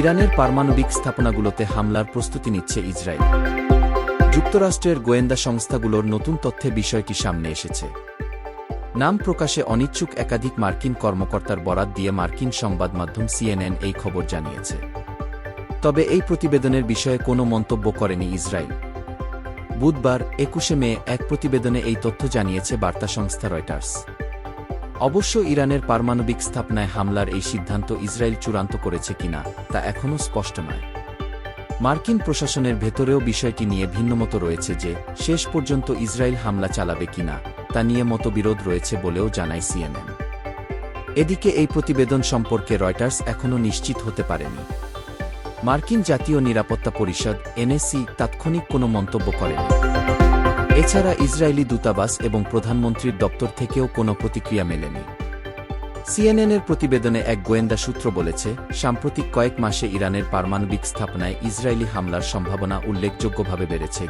ইরানের পারমাণবিক স্থাপনাগুলোতে হামলার প্রস্তুতি নিচ্ছে ইসরায়েল। যুক্তরাষ্ট্রের গোয়েন্দা সংস্থাগুলোর নতুন তথ্যে বিষয়টি সামনে এসেছে। নাম প্রকাশে অনিচ্ছুক একাধিক মার্কিন কর্মকর্তার বরাত দিয়ে মার্কিন সংবাদ মাধ্যম সিএনএন এই খবর জানিয়েছে। তবে এই প্রতিবেদনের বিষয়ে কোনো মন্তব্য করেনি ইসরায়েল। বুধবার একুশে মে এক প্রতিবেদনে এই তথ্য জানিয়েছে বার্তা সংস্থা রয়টার্স। অবশ্য ইরানের পারমাণবিক স্থাপনায় হামলার এই সিদ্ধান্ত ইসরায়েল চূড়ান্ত করেছে কিনা, তা এখনও স্পষ্ট নয়। মার্কিন প্রশাসনের ভেতরেও বিষয়টি নিয়ে ভিন্নমত রয়েছে যে, শেষ পর্যন্ত ইসরায়েল হামলা চালাবে কিনা, তা নিয়ে মতবিরোধ রয়েছে বলেও জানায় সিএনএন। এদিকে এই প্রতিবেদন সম্পর্কে রয়টার্স এখনও নিশ্চিত হতে পারেনি। মার্কিন জাতীয় নিরাপত্তা পরিষদ এনএসসি তাৎক্ষণিক কোনো মন্তব্য করেনি। এছাড়া ইসরায়েলি দূতাবাস এবং প্রধানমন্ত্রীর দপ্তর থেকেও কোনো প্রতিক্রিয়া মেলেনি। সিএনএনের প্রতিবেদনে এক গোয়েন্দা সূত্র বলেছে, সাম্প্রতিক কয়েক মাসে ইরানের পারমাণবিক স্থাপনায় ইসরায়েলি হামলার সম্ভাবনা উল্লেখযোগ্যভাবে বেড়েছে।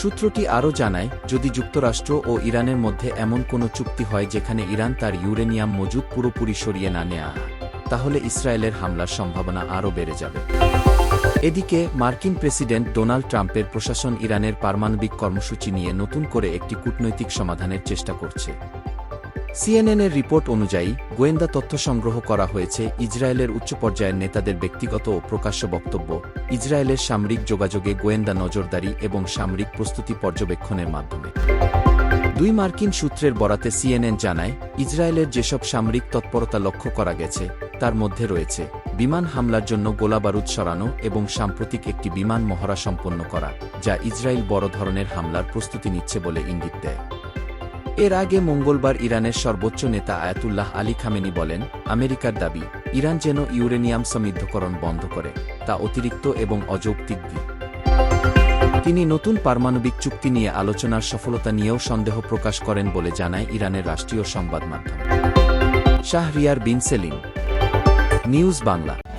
সূত্রটি আরও জানায়, যদি যুক্তরাষ্ট্র ও ইরানের মধ্যে এমন কোনো চুক্তি হয় যেখানে ইরান তার ইউরেনিয়াম মজুদ পুরোপুরি সরিয়ে না নেয়া, তাহলে ইসরায়েলের হামলার সম্ভাবনা আরও বেড়ে যাবে। এদিকে, মার্কিন প্রেসিডেন্ট ডোনাল্ড ট্রাম্পের প্রশাসন ইরানের পারমাণবিক কর্মসূচি নিয়ে নতুন করে একটি কূটনৈতিক সমাধানের চেষ্টা করছে। সিএনএনের রিপোর্ট অনুযায়ী, গোয়েন্দা তথ্য সংগ্রহ করা হয়েছে ইসরায়েলের উচ্চ পর্যায়ের নেতাদের ব্যক্তিগত ও প্রকাশ্য বক্তব্য, ইসরায়েলের সামরিক যোগাযোগে গোয়েন্দা নজরদারি এবং সামরিক প্রস্তুতি পর্যবেক্ষণের মাধ্যমে। দুই মার্কিন সূত্রের বরাতে সিএনএন জানায়, ইসরায়েলের যেসব সামরিক তৎপরতা লক্ষ্য করা গেছে, তার মধ্যে রয়েছে বিমান হামলার জন্য গোলাবারুদ সরানো এবং সাম্প্রতিক একটি বিমান মহড়া সম্পন্ন করা, যা ইসরায়েল বড় ধরনের হামলার প্রস্তুতি নিচ্ছে বলে ইঙ্গিত দেয়। এর আগে মঙ্গলবার ইরানের সর্বোচ্চ নেতা আয়াতুল্লাহ আলী খামেনি বলেন, আমেরিকার দাবি, ইরান যেন ইউরেনিয়াম সমৃদ্ধকরণ বন্ধ করে, তা অতিরিক্ত এবং অযৌক্তিক দিক। তিনি নতুন পারমাণবিক চুক্তি নিয়ে আলোচনার সফলতা নিয়েও সন্দেহ প্রকাশ করেন বলে জানায় ইরানের রাষ্ট্রীয় সংবাদ মাধ্যম। শাহরিয়ার বিন সেলিম নিউজ বাংলা।